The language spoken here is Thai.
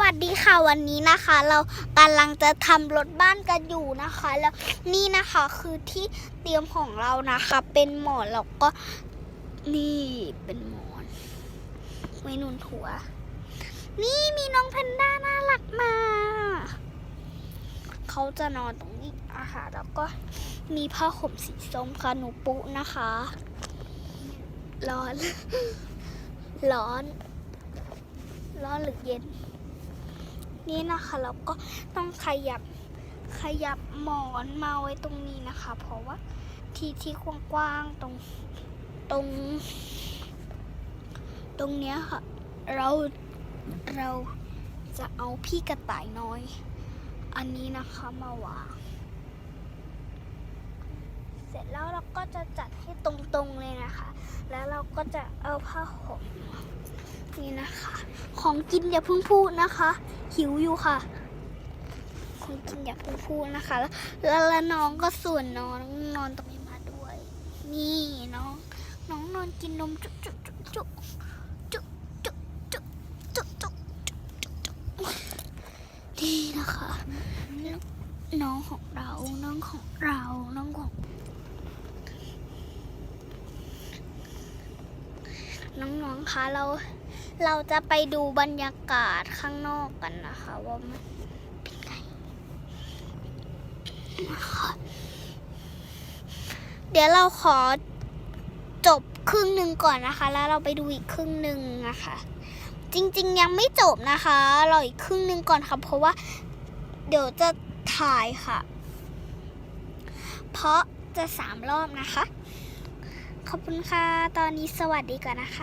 วัสดีค่ะวันนี้นะคะ เรากำลังจะทำรถบ้านกันอยู่นะคะ แล้วนี่นะคะคือที่เตรียมของเรานะคะ เป็นหมอนแล้วก็นี่เป็นหมอนไว้นุนหัวนี่มีน้องแพนด้าน่ารักมากเขาจะนอนตรงนี้นะคะแล้วก็มีผ้าห่มสีส้มค่ะหนูปุ๊นะคะ ร้อน ร้อนร้อนหรือเย็น นี่นะคะเราก็ต้องขยับขยับหมอนมาไว้ตรงนี้นะคะ เพราะว่าที่ที่กว้างๆตรงตรง ตรงเนี้ยค่ะ เราเราจะเอาพี่กระต่ายน้อย อันนี้นะคะมาวางเสร็จแล้วเราก็จะจัดให้ตรงๆเลยนะคะ แล้วเราก็จะเอาผ้าห่มนี่นะคะ ของกินอย่าเพิ่งพูดนะคะ หิวอยู่ค่ะของกินอย่าเพิ่งพูดนะคะ แล้วแล้วน้องก็ส่วนน้องนอนตรงนี้มาด้วย นี่น้อง น้องนอนกินนมจุ๊จุ๊จุ๊จุ๊จุ๊จุ๊จุ๊จุ๊จุ๊จุ๊จุ๊นี่นะคะ น้องของเรา น้องของเรา น้องของ น้องๆคะเราเราจะไปดูบรรยากาศข้างนอกกันนะคะ ว่ามันเป็นไงเดี๋ยวเราขอจบครึ่งหนึ่งก่อนนะคะ แล้วเราไปดูอีกครึ่งหนึ่งนะคะ จริง ๆ ยังไม่จบนะคะรออีกครึ่งหนึ่งก่อนค่ะ เพราะว่า เดี๋ยวจะถ่ายค่ะ เพราะจะสามรอบนะคะ ขอบคุณค่ะ ตอนนี้สวัสดีก่อนนะคะ